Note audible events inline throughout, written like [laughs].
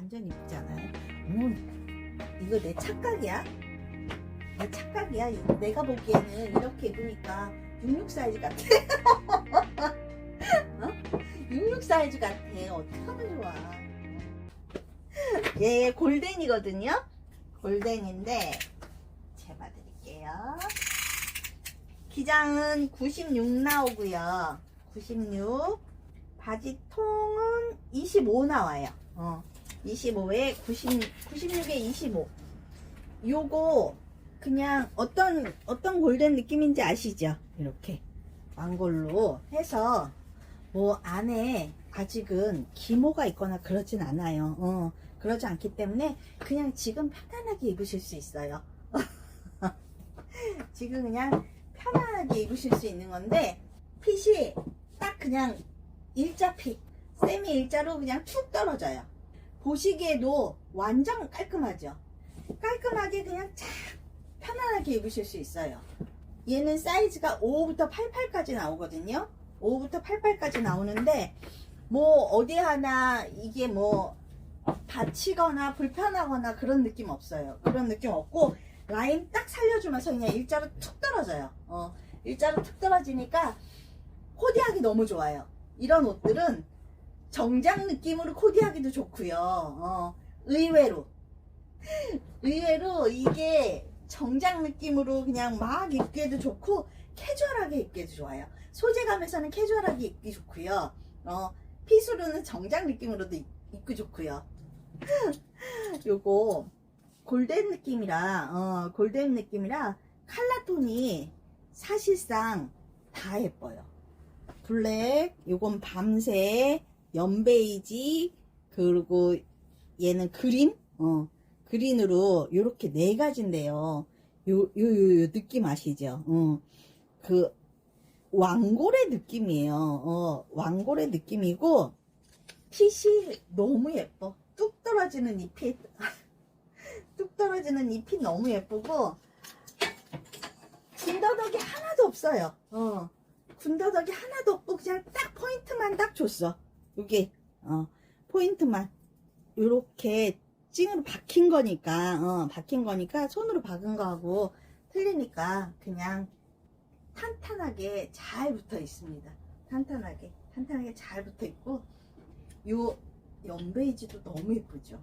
완전 이쁘지 않아요? 음, 이거 내 착각이야? 내 착각이야? 내가 보기에는 이렇게 입으니까 66 사이즈 같아. [laughs] 어? 66 사이즈 같아. 어떡하면 좋아. 얘 골덴이거든요? 골덴인데, 재봐드릴게요. 기장은 96 나오고요. 96. 바지 통은 25 나와요. 어. 25에 90, 96에 25. 요거 그냥 어떤 어떤 골든 느낌인지 아시죠? 이렇게 왕골로 해서 뭐 안에 아직은 기모가 있거나 그러진 않아요. 어. 그러지 않기 때문에 그냥 지금 편안하게 입으실 수 있어요. [laughs] 지금 그냥 편안하게 입으실 수 있는 건데 핏이 딱 그냥 일자 핏 세미 일자로 그냥 툭 떨어져요 보시기에도 완전 깔끔하죠. 깔끔하게 그냥 착 편안하게 입으실 수 있어요. 얘는 사이즈가 5부터 88까지 나오거든요. 5부터 88까지 나오는데 뭐 어디 하나 이게 뭐 다치거나 불편하거나 그런 느낌 없어요. 그런 느낌 없고 라인 딱 살려주면서 그냥 일자로 툭 떨어져요. 어, 일자로 툭 떨어지니까 코디하기 너무 좋아요. 이런 옷들은 정장 느낌으로 코디하기도 좋고요. 어, 의외로 의외로 이게 정장 느낌으로 그냥 막 입기에도 좋고 캐주얼하게 입기에도 좋아요. 소재감에서는 캐주얼하게 입기 좋고요. 어, 핏으로는 정장 느낌으로도 입, 입기 좋고요. [laughs] 요거 골덴 느낌이라 어, 골덴 느낌이라 칼라톤이 사실상 다 예뻐요. 블랙, 요건 밤새, 연베이지, 그리고 얘는 그린, 어, 그린으로 요렇게 네 가지인데요. 요, 요, 요, 요 느낌 아시죠? 어, 그, 왕고래 느낌이에요. 어, 왕고래 느낌이고, 핏이 너무 예뻐. 뚝 떨어지는 이 핏. [laughs] 뚝 떨어지는 이핏 너무 예쁘고, 군더더기 하나도 없어요. 어. 군더더기 하나도 없고 그냥 딱 포인트만 딱 줬어. 여기 어 포인트만 요렇게 찡으로 박힌 거니까 어 박힌 거니까 손으로 박은 거하고 틀리니까 그냥 탄탄하게 잘 붙어 있습니다. 탄탄하게 탄탄하게 잘 붙어 있고 요 연베이지도 너무 예쁘죠.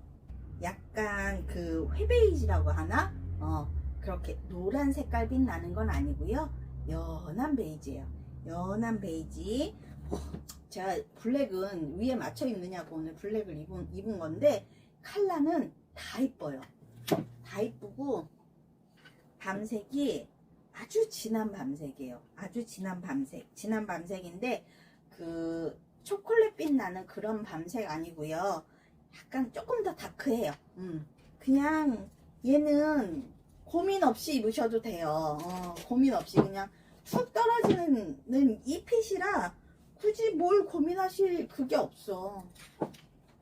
약간 그 회베이지라고 하나? 어 그렇게 노란 색깔 빛 나는 건 아니고요. 연한 베이지예요. 연한 베이지. 어, 제가 블랙은 위에 맞춰 입느냐고 오늘 블랙을 입은, 입은 건데 칼라는 다 이뻐요. 다 이쁘고 밤색이 아주 진한 밤색이에요. 아주 진한 밤색. 진한 밤색인데 그 초콜릿빛 나는 그런 밤색 아니고요. 약간 조금 더 다크해요. 음. 그냥 얘는 고민 없이 입으셔도 돼요. 어, 고민 없이 그냥 툭 떨어지는 이 핏이라 굳이 뭘 고민하실 그게 없어.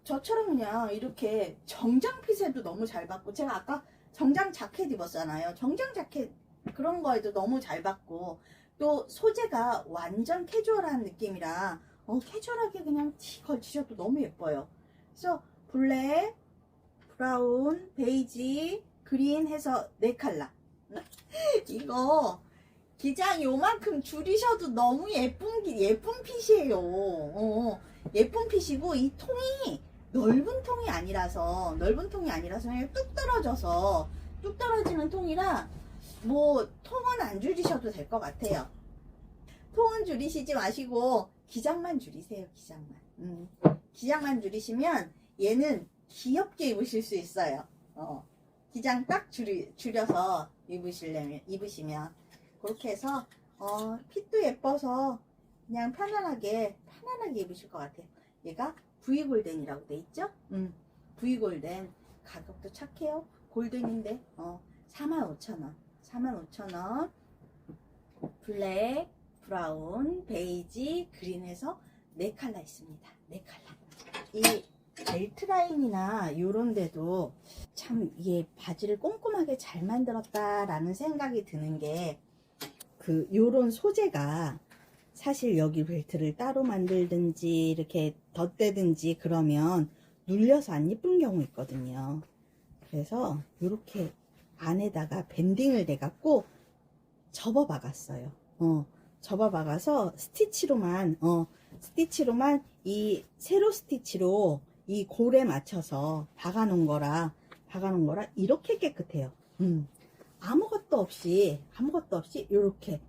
저처럼 그냥 이렇게 정장 핏에도 너무 잘 받고 제가 아까 정장 자켓 입었잖아요. 정장 자켓 그런 거에도 너무 잘 받고 또 소재가 완전 캐주얼한 느낌이라 어, 캐주얼하게 그냥 티 걸치셔도 너무 예뻐요. 그래서 블랙, 브라운, 베이지, 그린 해서 네 칼라. [laughs] 이거 기장 요만큼 줄이셔도 너무 예쁜 기- 예쁜 핏이에요. 어, 예쁜 핏이고 이 통이 넓은 통이 아니라서 넓은 통이 아니라서 그냥 뚝 떨어져서 뚝 떨어지는 통이라 뭐 통은 안 줄이셔도 될 것 같아요. 통은 줄이시지 마시고 기장만 줄이세요. 기장만. 음, 기장만 줄이시면 얘는 귀엽게 입으실 수 있어요. 어, 기장 딱 줄이, 줄여서 입으시려면 입으시면 그렇게 해서 어, 핏도 예뻐서 그냥 편안하게 편안하게 입으실 것 같아요. 얘가 V 골덴이라고 돼 있죠? 음, V 골덴 가격도 착해요. 골덴인데 어, 45,000원. 45,000원. 블랙, 브라운, 베이지, 그린에서 네 칼라 있습니다. 네 칼라. 이 벨트 라인이나 요런 데도 참 이게 바지를 꼼꼼하게 잘 만들었다라는 생각이 드는 게 그 요런 소재가 사실 여기 벨트를 따로 만들든지 이렇게 덧대든지 그러면 눌려서 안 예쁜 경우 있거든요. 그래서 이렇게 안에다가 밴딩을 내갖고 접어 박았어요. 어, 접어 박아서 스티치로만, 어, 스티치로만 이 세로 스티치로 이 골에 맞춰서 박아 놓은 거라, 박아 놓은 거라 이렇게 깨끗해요. 음. 아무것도 없이, 아무것도 없이 이렇게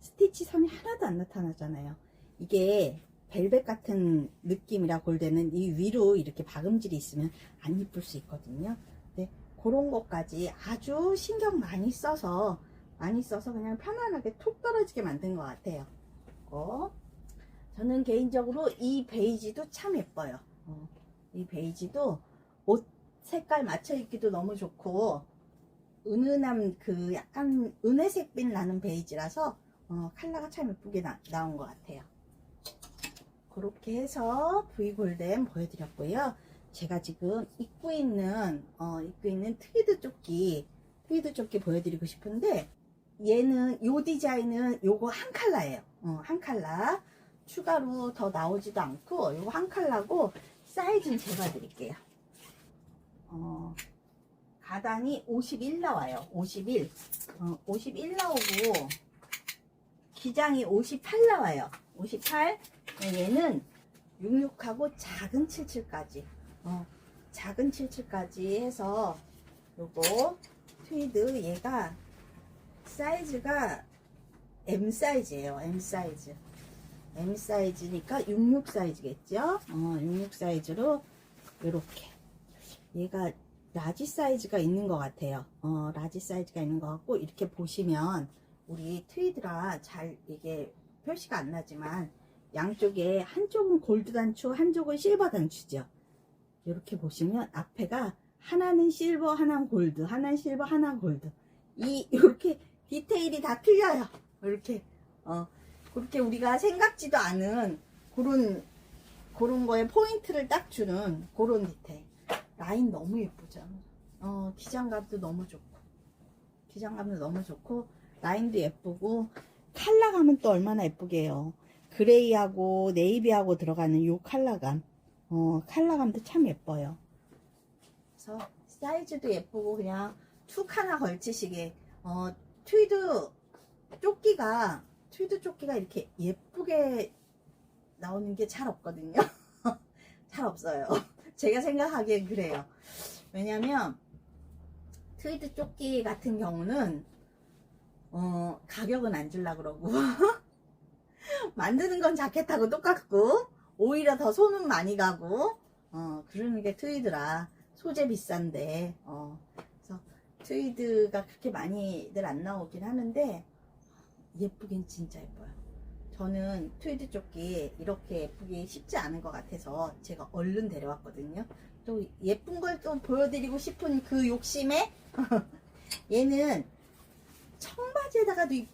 스티치 선이 하나도 안 나타나잖아요. 이게 벨벳 같은 느낌이라 골드는 이 위로 이렇게 박음질이 있으면 안 이쁠 수 있거든요. 근데 그런 것까지 아주 신경 많이 써서 많이 써서 그냥 편안하게 톡 떨어지게 만든 것 같아요. 어, 저는 개인적으로 이 베이지도 참 예뻐요. 어, 이 베이지도 옷 색깔 맞춰 입기도 너무 좋고 은은한 그 약간 은혜색빛 나는 베이지라서 어, 컬러가 참 예쁘게 나, 나온 것 같아요. 그렇게 해서 V 골덴 보여드렸고요. 제가 지금 입고 있는 어, 입고 있는 트위드 조끼 트위드 조끼 보여드리고 싶은데 얘는 요 디자인은 요거 한 컬러예요. 어, 한 컬러 추가로 더 나오지도 않고 요거 한 컬러고 사이즈는 제가 드릴게요. 어, 가단이 51 나와요. 51. 어, 51 나오고 기장이 58 나와요. 58. 얘는 66하고 작은 77까지. 어, 작은 77까지 해서 요거 트위드 얘가 사이즈가 M 사이즈예요. M 사이즈. M 사이즈니까 66 사이즈겠죠? 어, 66 사이즈로 요렇게. 얘가 라지 사이즈가 있는 것 같아요. 어, 라지 사이즈가 있는 것 같고 이렇게 보시면 우리 트위드라 잘 이게 표시가 안 나지만 양쪽에 한쪽은 골드 단추, 한쪽은 실버 단추죠. 이렇게 보시면 앞에가 하나는 실버, 하나는 골드, 하나는 실버, 하나는 골드. 이 이렇게 디테일이 다 틀려요. 이렇게 어 그렇게 우리가 생각지도 않은 그런 그런 거에 포인트를 딱 주는 그런 디테일. 라인 너무 예쁘죠. 어 기장감도 너무 좋고 기장감도 너무 좋고 라인도 예쁘고 컬러감은 또 얼마나 예쁘게 해요. 그레이하고 네이비하고 들어가는 요 컬러감. 어, 컬러감도 참 예뻐요. 그래서 사이즈도 예쁘고 그냥 툭 하나 걸치시게 어, 트위드 조끼가 트위드 조끼가 이렇게 예쁘게 나오는 게 잘 없거든요. [laughs] 잘 없어요. 제가 생각하기엔 그래요. 왜냐면 트위드 조끼 같은 경우는 어, 가격은 안 줄라 그러고 [laughs] 만드는 건 자켓하고 똑같고 오히려 더 손은 많이 가고 어, 그러는 게 트위드라 소재 비싼데 어, 그래서 트위드가 그렇게 많이들 안 나오긴 하는데 예쁘긴 진짜 예뻐요. 저는 트위드 조끼 이렇게 예쁘기 쉽지 않은 것 같아서 제가 얼른 데려왔거든요. 또 예쁜 걸 또 보여드리고 싶은 그 욕심에 [laughs] 얘는 청바지에다가도 입-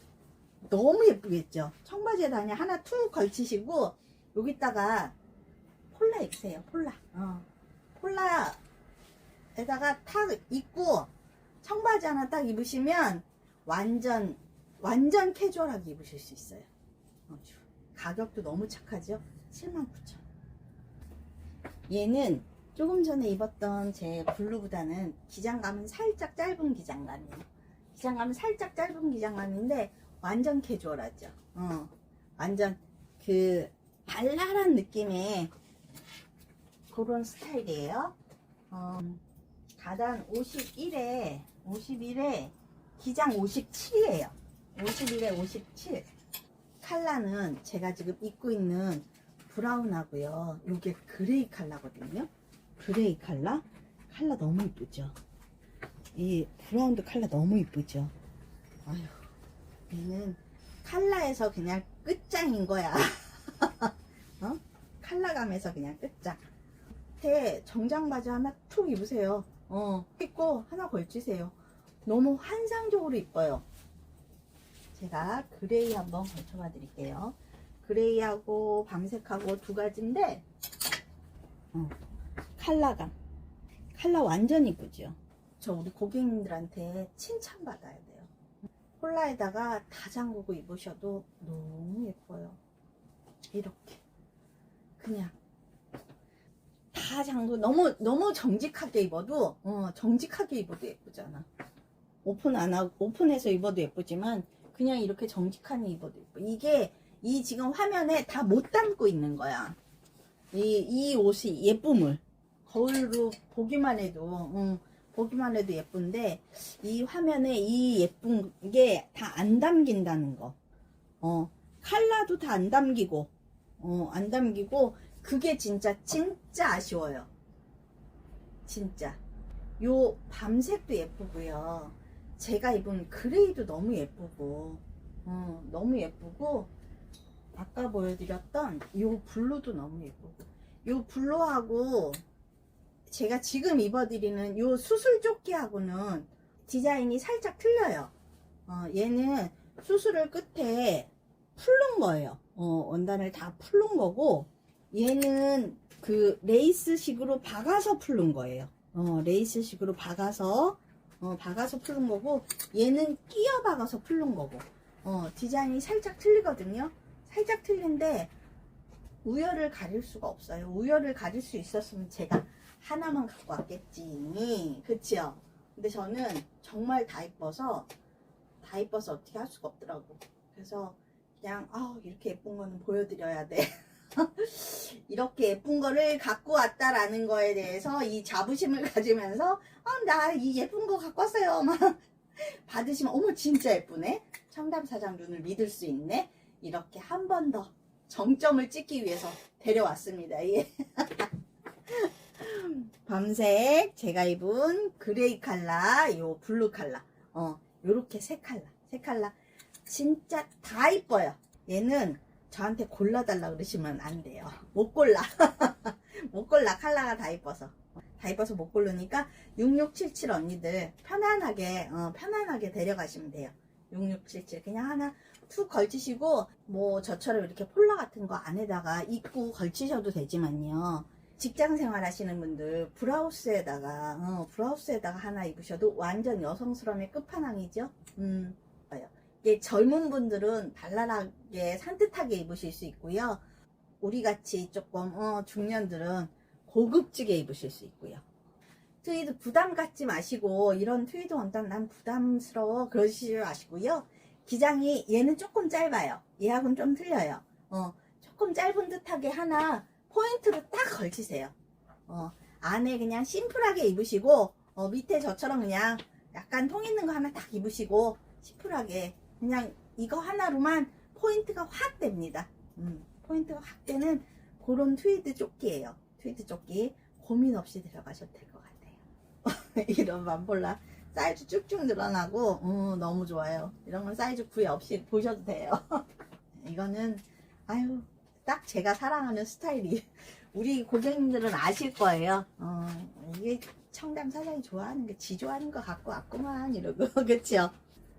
너무 예쁘겠죠. 청바지에다 그냥 하나 툭 걸치시고 여기다가 폴라 입으세요. 폴라. 어. 폴라에다가 탁 입고 청바지 하나 딱 입으시면 완전 완전 캐주얼하게 입으실 수 있어요. 어, 가격도 너무 착하죠? 79,000원. 얘는 조금 전에 입었던 제 블루보다는 기장감은 살짝 짧은 기장감이에요. 기장감은 살짝 짧은 기장감인데 완전 캐주얼하죠. 어, 완전 그 발랄한 느낌의 그런 스타일이에요. 어, 가단 51에 51에 기장 57이에요. 51에 57. 칼라는 제가 지금 입고 있는 브라운하고요. 이게 그레이 칼라거든요. 그레이 칼라? 칼라 너무 이쁘죠? 이 브라운도 칼라 너무 이쁘죠? 아휴, 얘는 칼라에서 그냥 끝장인 거야. [laughs] 어? 칼라감에서 그냥 끝장. 밑에 정장 바지 하나 툭 입으세요. 어, 입고 하나 걸치세요. 너무 환상적으로 이뻐요. 제가 그레이 한번 걸쳐봐 드릴게요. 그레이하고 밤색하고 두 가지인데, 어, 칼라감. 칼라 완전 이쁘죠? 저 우리 고객님들한테 칭찬받아야 돼요. 콜라에다가 다 잠그고 입으셔도 너무 예뻐요. 이렇게. 그냥 다 가장도 너무 너무 정직하게 입어도 어 정직하게 입어도 예쁘잖아. 오픈 안 하고 오픈해서 입어도 예쁘지만 그냥 이렇게 정직하게 입어도 예뻐. 이게 이 지금 화면에 다 못 담고 있는 거야. 이, 이 옷이 예쁨을 거울로 보기만 해도 음, 보기만 해도 예쁜데 이 화면에 이 예쁜 게 다 안 담긴다는 거. 어 칼라도 다 안 담기고 어 안 담기고 그게 진짜 진짜 아쉬워요. 진짜. 요 밤색도 예쁘고요. 제가 입은 그레이도 너무 예쁘고, 어, 너무 예쁘고, 아까 보여드렸던 요 블루도 너무 예쁘고, 요 블루하고 제가 지금 입어드리는 요 수술 조끼하고는 디자인이 살짝 틀려요. 어, 얘는 수술을 끝에 풀른 거예요. 어, 원단을 다 풀른 거고, 얘는 그 레이스식으로 박아서 풀른 거예요. 어, 레이스식으로 박아서 어, 박아서 풀른 거고 얘는 끼어 박아서 풀른 거고 어, 디자인이 살짝 틀리거든요. 살짝 틀린데 우열을 가릴 수가 없어요. 우열을 가릴 수 있었으면 제가 하나만 갖고 왔겠지. 그치요? 근데 저는 정말 다 이뻐서 다 이뻐서 어떻게 할 수가 없더라고. 그래서 그냥 아 이렇게 예쁜 거는 보여드려야 돼. [laughs] [laughs] 이렇게 예쁜 거를 갖고 왔다라는 거에 대해서 이 자부심을 가지면서 아, 나이 예쁜 거 갖고 왔어요. 막 [laughs] 받으시면 어머 진짜 예쁘네. 청담사장 눈을 믿을 수 있네. 이렇게 한 번 더 정점을 찍기 위해서 데려왔습니다. 예. [laughs] 밤색 제가 입은 그레이 칼라, 요 블루 칼라, 어 요렇게 세 칼라, 세 칼라 진짜 다 이뻐요. 얘는 저한테 골라달라 그러시면 안 돼요. 못 골라. [laughs] 못 골라. 칼라가 다 이뻐서. 다 이뻐서 못 고르니까 6677 언니들 편안하게, 어, 편안하게 데려가시면 돼요. 6677. 그냥 하나 툭 걸치시고, 뭐 저처럼 이렇게 폴라 같은 거 안에다가 입고 걸치셔도 되지만요. 직장 생활 하시는 분들 브라우스에다가, 어, 브라우스에다가 하나 입으셔도 완전 여성스러움의 끝판왕이죠. 음, 젊은 분들은 발랄하게 산뜻하게 입으실 수 있고요. 우리 같이 조금 어, 중년들은 고급지게 입으실 수 있고요. 트위드 부담 갖지 마시고 이런 트위드 원단 난 부담스러워 그러시지 마시고요. 기장이 얘는 조금 짧아요. 얘하고는 좀 틀려요. 어, 조금 짧은 듯하게 하나 포인트로 딱 걸치세요. 어, 안에 그냥 심플하게 입으시고 어, 밑에 저처럼 그냥 약간 통 있는 거 하나 딱 입으시고 심플하게 그냥 이거 하나로만 포인트가 확 됩니다. 음, 포인트가 확 되는 그런 트위드 조끼예요. 트위드 조끼 고민 없이 들어가셔도 될 것 같아요. [laughs] 이런 만볼라 사이즈 쭉쭉 늘어나고 어, 너무 좋아요. 이런 건 사이즈 구애 없이 보셔도 돼요. [laughs] 이거는 아유 딱 제가 사랑하는 스타일이 [laughs] 우리 고객님들은 아실 거예요. 어, 이게 청담 사장이 좋아하는 게 지 좋아하는 거 갖고 왔구만 이러고 그쵸?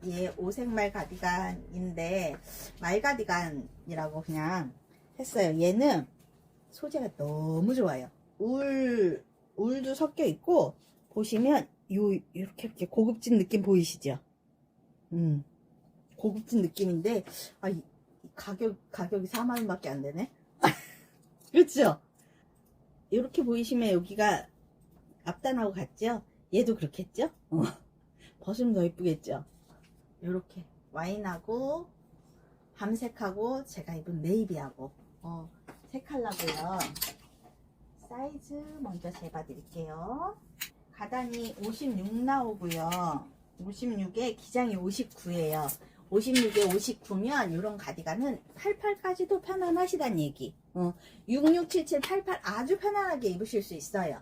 얘 오색말 가디건인데 말 가디건이라고 그냥 했어요. 얘는 소재가 너무 좋아요. 울 울도 섞여 있고 보시면 요 이렇게 이렇게 고급진 느낌 보이시죠? 음 고급진 느낌인데 아 이- 이 가격 가격이 4만 원밖에 안 되네. [laughs] 그렇죠? 이렇게 보이시면 여기가 앞단하고 같죠? 얘도 그렇겠죠? 어. 벗으면 더 이쁘겠죠? 요렇게 와인하고 밤색하고 제가 입은 네이비하고 어, 세 컬러고요. 사이즈 먼저 재봐 드릴게요. 가단이 56 나오고요. 56에 기장이 59예요. 56에 59면 이런 가디건은 88까지도 편안하시단 얘기. 어, 6677, 88 아주 편안하게 입으실 수 있어요.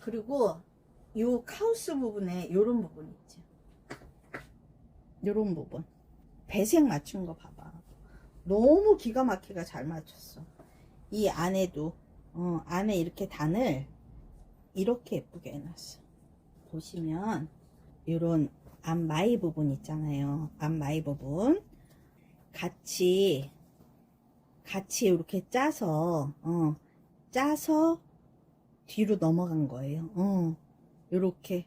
그리고 요 카우스 부분에 요런 부분 요런 부분. 배색 맞춘 거 봐봐. 너무 기가 막히게 잘 맞췄어. 이 안에도, 어, 안에 이렇게 단을 이렇게 예쁘게 해놨어. 보시면, 요런 앞마이 부분 있잖아요. 앞마이 부분. 같이, 같이 이렇게 짜서, 어, 짜서 뒤로 넘어간 거예요. 어, 요렇게.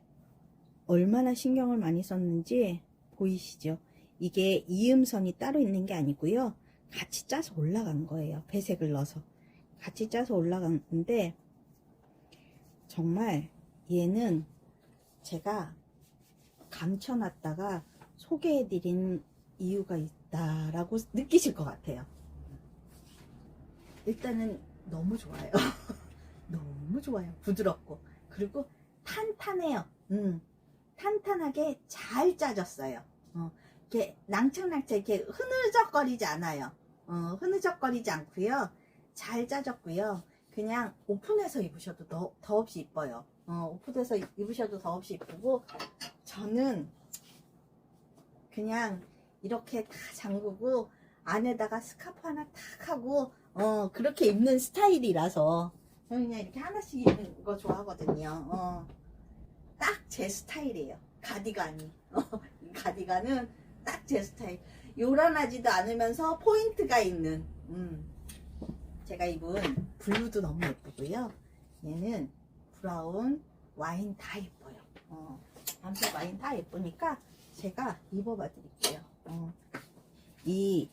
얼마나 신경을 많이 썼는지 보이시죠? 이게 이음선이 따로 있는 게 아니고요. 같이 짜서 올라간 거예요. 배색을 넣어서. 같이 짜서 올라갔는데 정말 얘는 제가 감춰놨다가 소개해드린 이유가 있다라고 느끼실 것 같아요. 일단은 너무 좋아요. [laughs] 너무 좋아요. 부드럽고. 그리고 탄탄해요. 음, 탄탄하게 잘 짜졌어요. 어, 이렇게 낭창낭창 이렇게 흐느적거리지 않아요. 어, 흐느적거리지 않고요. 잘 짜졌고요. 그냥 오픈해서 입으셔도 더, 더없이 이뻐요. 어, 오픈해서 입으셔도 더없이 이쁘고 저는 그냥 이렇게 다 잠그고 안에다가 스카프 하나 탁 하고 어 그렇게 입는 스타일이라서 저는 그냥 이렇게 하나씩 입는 거 좋아하거든요. 어, 딱 제 스타일이에요. 가디건이. [laughs] 가디건은 딱 제 스타일. 요란하지도 않으면서 포인트가 있는. 음. 제가 입은 블루도 너무 예쁘고요. 얘는 브라운, 와인 다 예뻐요. 어, 아무튼 와인 다 예쁘니까 제가 입어봐 드릴게요. 어, 이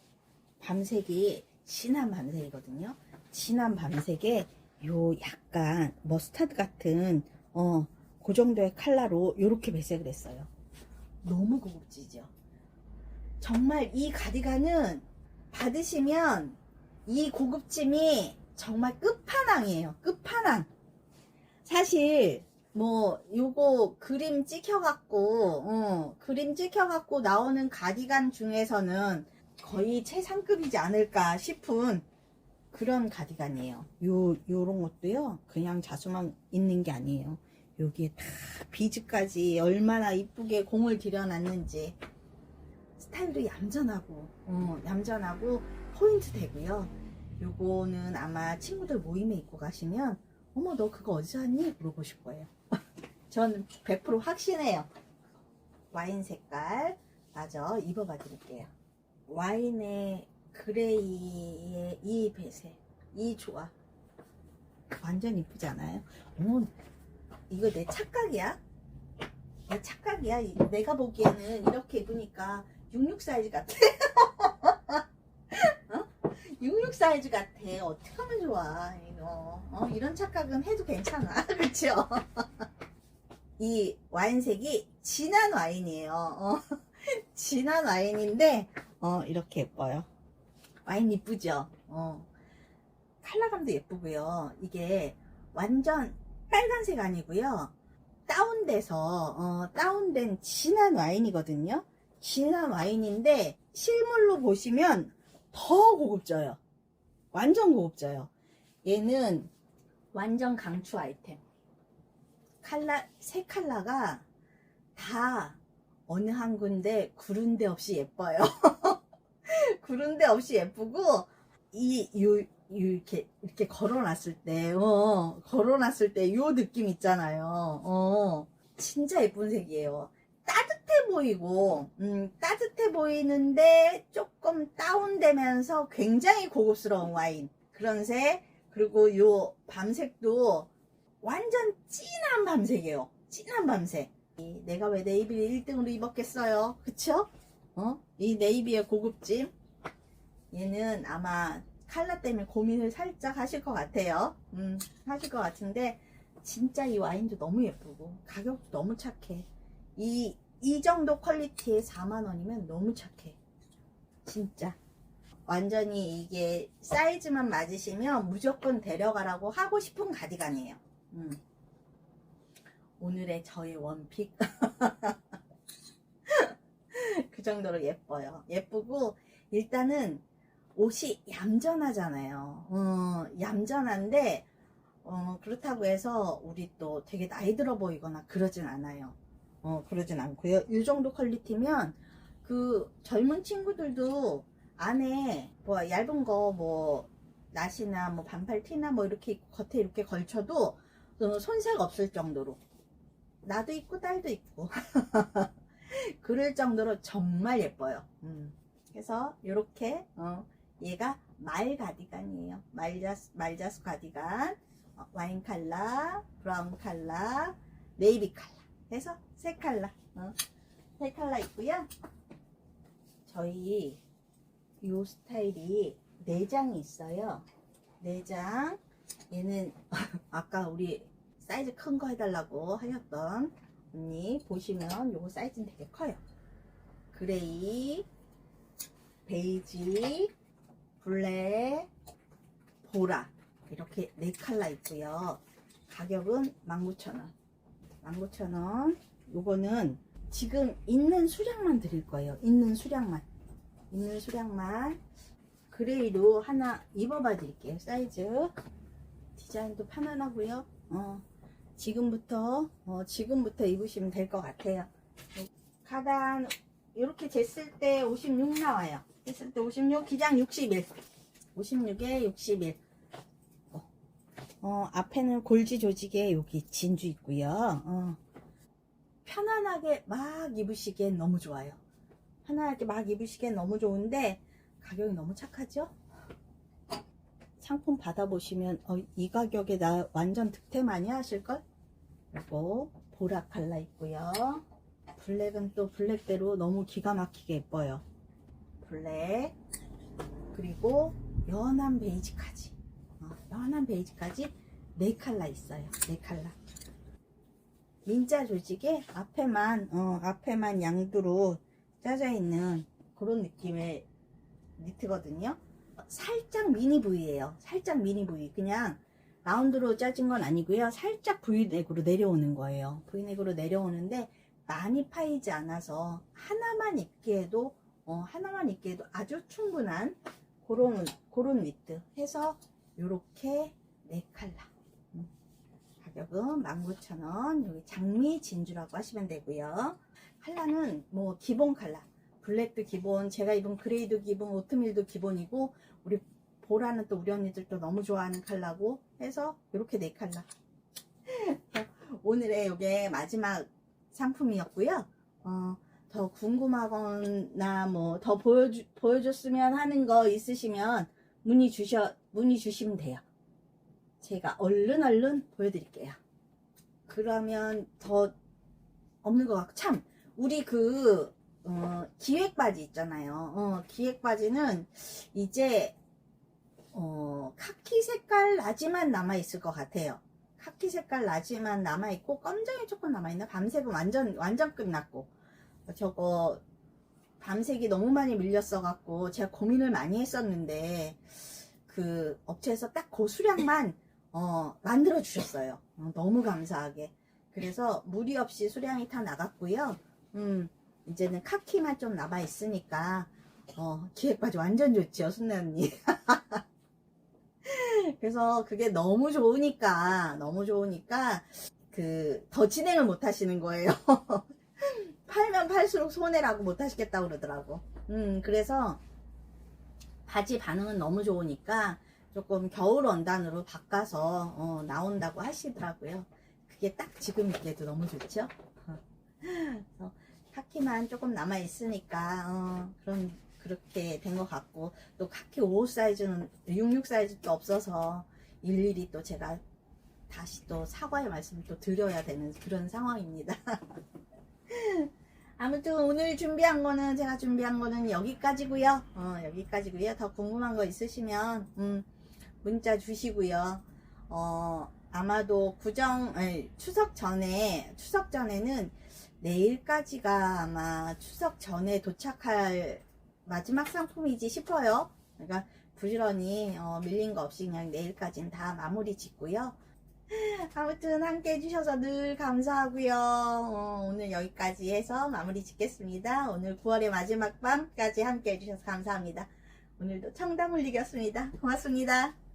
밤색이 진한 밤색이거든요. 진한 밤색에 요 약간 머스타드 같은 어, 그 정도의 컬러로 이렇게 배색을 했어요. 너무 고급지죠. 정말 이 가디건은 받으시면 이 고급짐이 정말 끝판왕이에요. 끝판왕. 사실 뭐 요거 그림 찍혀갖고 어, 그림 찍혀갖고 나오는 가디건 중에서는 거의 최상급이지 않을까 싶은 그런 가디건이에요. 요 요런 것도요. 그냥 자수만 있는 게 아니에요. 여기에 다 비즈까지 얼마나 이쁘게 공을 들여놨는지 스타일도 얌전하고 어, 얌전하고 포인트 되고요. 요거는 아마 친구들 모임에 입고 가시면 어머 너 그거 어디서 샀니? 물어보실 거예요. [laughs] 저는 100% 확신해요. 와인 색깔 마저 입어봐 드릴게요. 와인의 그레이의 이 배색, 이 조합 완전 이쁘지 않아요? 어머 이거 내 착각이야? 내 착각이야? 이- 내가 보기에는 이렇게 입으니까 66 사이즈 같아. [laughs] 어? 66 사이즈 같아. 어떻게 하면 좋아? 이거. 어, 이런 착각은 해도 괜찮아. [laughs] 그쵸? 이 와인색이 진한 와인이에요. 어, [laughs] 진한 와인인데, 어, 이렇게 예뻐요. 와인 이쁘죠? 어. 컬러감도 예쁘고요. 이게 완전 빨간색 아니고요. 다운돼서, 어, 다운된 진한 와인이거든요. 진한 와인인데, 실물로 보시면 더 고급져요. 완전 고급져요. 얘는 완전 강추 아이템. 칼라, 세 컬러가 다 어느 한 군데 구른 데 없이 예뻐요. [laughs] 구른 데 없이 예쁘고, 이, 요, 요 이렇게, 이렇게 걸어놨을 때, 어, 걸어놨을 때 요 느낌 있잖아요. 어, 진짜 예쁜 색이에요. 따뜻해 보이고, 음, 따뜻해 보이는데 조금 다운되면서 굉장히 고급스러운 와인. 그런 색. 그리고 요 밤색도 완전 진한 밤색이에요. 진한 밤색. 이 내가 왜 네이비를 1등으로 입었겠어요? 그쵸? 어? 이 네이비의 고급짐. 얘는 아마 칼라 때문에 고민을 살짝 하실 것 같아요. 음, 하실 것 같은데, 진짜 이 와인도 너무 예쁘고, 가격도 너무 착해. 이, 이 정도 퀄리티에 4만원이면 너무 착해. 진짜. 완전히 이게 사이즈만 맞으시면 무조건 데려가라고 하고 싶은 가디건이에요. 음. 오늘의 저의 원픽. [laughs] 그 정도로 예뻐요. 예쁘고, 일단은 옷이 얌전하잖아요. 어, 얌전한데, 어, 그렇다고 해서 우리 또 되게 나이 들어 보이거나 그러진 않아요. 어, 그러진 않고요. 이 정도 퀄리티면 그 젊은 친구들도 안에 뭐 얇은 거 뭐 나시나 뭐 반팔 티나 뭐 이렇게 입고 겉에 이렇게 걸쳐도 어, 손색 없을 정도로 나도 입고 딸도 입고 [laughs] 그럴 정도로 정말 예뻐요. 음. 그래서 이렇게 어, 얘가 말 가디건이에요. 말자스 말자스 가디건 어, 와인 칼라, 브라운 칼라, 네이비 칼라 해서 세 칼라 어, 세 칼라 있고요. 저희 요 스타일이 내장이 있어요. 내장 얘는 [laughs] 아까 우리 사이즈 큰 거 해달라고 하셨던 언니 보시면 요거 사이즈는 되게 커요. 그레이, 베이지, 블랙, 보라 이렇게 네 컬러 있고요. 가격은 19,000원. 19,000원. 요거는 지금 있는 수량만 드릴 거예요. 있는 수량만. 있는 수량만. 그레이로 하나 입어봐 드릴게요. 사이즈. 디자인도 편안하고요. 어, 지금부터 어, 지금부터 입으시면 될 것 같아요. 가단 이렇게 쟀을 때 56 나와요. 쟀을 때 56, 기장 61. 56에 61. 어, 어, 앞에는 골지 조직에 여기 진주 있고요. 어, 편안하게 막 입으시기엔 너무 좋아요. 편안하게 막 입으시기엔 너무 좋은데 가격이 너무 착하죠? 상품 받아보시면 어, 이 가격에 나 완전 득템 아니야 하실걸? 그리고 보라 칼라 있고요. 블랙은 또 블랙대로 너무 기가 막히게 예뻐요. 블랙 그리고 연한 베이지까지 어, 연한 베이지까지 네 칼라 있어요. 네 칼라. 민자 조직에 앞에만 어, 앞에만 양두로 짜져 있는 그런 느낌의 니트거든요. 살짝 미니 부위예요. 살짝 미니 부위. 그냥 라운드로 짜진 건 아니고요. 살짝 V넥으로 내려오는 거예요. V넥으로 내려오는데 많이 파이지 않아서 하나만 입기에도 어, 하나만 입기에도 아주 충분한 그런 그런 니트 해서 요렇게 네 칼라. 음. 가격은 19,000원. 여기 장미 진주라고 하시면 되고요. 칼라는 뭐 기본 칼라. 블랙도 기본, 제가 입은 그레이도 기본, 오트밀도 기본이고 우리 보라는 또 우리 언니들도 너무 좋아하는 컬러고 해서 이렇게 네 컬러 [laughs] 오늘의 이게 마지막 상품이었고요 어, 더 궁금하거나 뭐 더 보여주, 보여줬으면 하는 거 있으시면 문의 주셔 문의 주시면 돼요 제가 얼른 얼른 보여드릴게요 그러면 더 없는 것 같고 참 우리 그 어, 기획 바지 있잖아요. 어, 기획 바지는 이제 어, 카키 색깔 라지만 남아 있을 것 같아요. 카키 색깔 라지만 남아 있고 검정이 조금 남아 있나? 밤색은 완전 완전 끝났고 저거 밤색이 너무 많이 밀렸어 갖고 제가 고민을 많이 했었는데 그 업체에서 딱 그 수량만 어, 만들어 주셨어요. 어, 너무 감사하게. 그래서 무리 없이 수량이 다 나갔고요. 음, 이제는 카키만 좀 남아 있으니까 어, 기획바지 완전 좋지요, 순내 언니. [laughs] 그래서 그게 너무 좋으니까 너무 좋으니까 그 더 진행을 못 하시는 거예요. [laughs] 팔면 팔수록 손해라고 못 하시겠다고 그러더라고. 음, 그래서 바지 반응은 너무 좋으니까 조금 겨울 원단으로 바꿔서 어, 나온다고 하시더라고요. 그게 딱 지금 입기에도 너무 좋죠. 그래서 카키만 조금 남아 있으니까 어, 그런 그렇게 된 것 같고 또 카키 5 사이즈는 66 사이즈도 없어서 일일이 또 제가 다시 또 사과의 말씀을 또 드려야 되는 그런 상황입니다. [laughs] 아무튼 오늘 준비한 거는 제가 준비한 거는 여기까지고요. 어, 여기까지고요. 더 궁금한 거 있으시면 음, 문자 주시고요. 어, 아마도 구정 아니, 추석 전에 추석 전에는 내일까지가 아마 추석 전에 도착할 마지막 상품이지 싶어요. 그러니까 부지런히 어, 밀린 거 없이 그냥 내일까지는 다 마무리 짓고요. 아무튼 함께 해주셔서 늘 감사하고요. 어, 오늘 여기까지 해서 마무리 짓겠습니다. 오늘 9월의 마지막 밤까지 함께 해주셔서 감사합니다. 오늘도 청담 울리겠습니다. 고맙습니다.